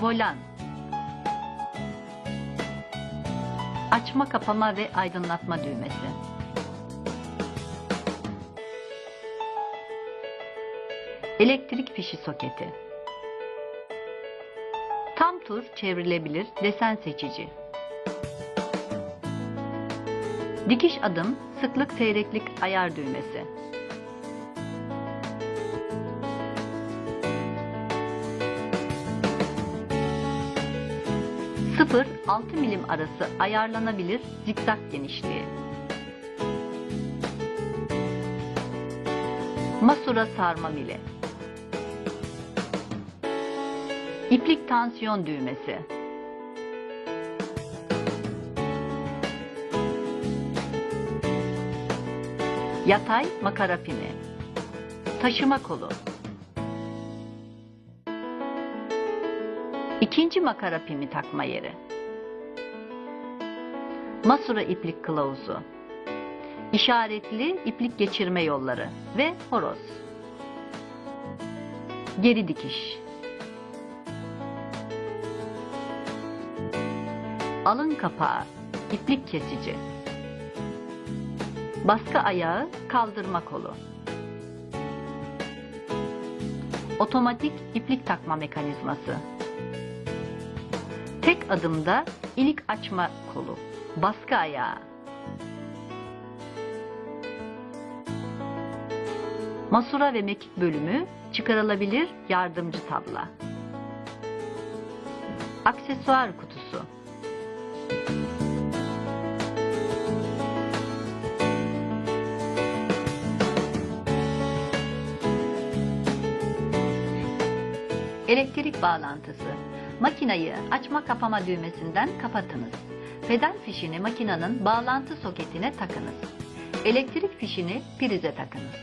volan. Açma, kapama ve aydınlatma düğmesi. Elektrik fişi soketi. Tam tur çevrilebilir desen seçici. Dikiş adım, sıklık seyreklik ayar düğmesi. Sıfır 6 milim arası ayarlanabilir zikzak genişliği. Masura sarma mili. İplik tansiyon düğmesi. Yatay makara pimi. Taşıma kolu. İkinci makara pimi takma yeri. Masura iplik kılavuzu. İşaretli iplik geçirme yolları ve horoz. Geri dikiş. Alın kapağı, iplik kesici. Baskı ayağı, kaldırma kolu. Otomatik iplik takma mekanizması. Tek adımda ilik açma kolu. Baskı ayağı. Masura ve mekik bölümü çıkarılabilir yardımcı tabla. Aksesuar kutusu. Elektrik bağlantısı. Makinayı açma kapama düğmesinden kapatınız. Pedal fişini makinanın bağlantı soketine takınız. Elektrik fişini prize takınız.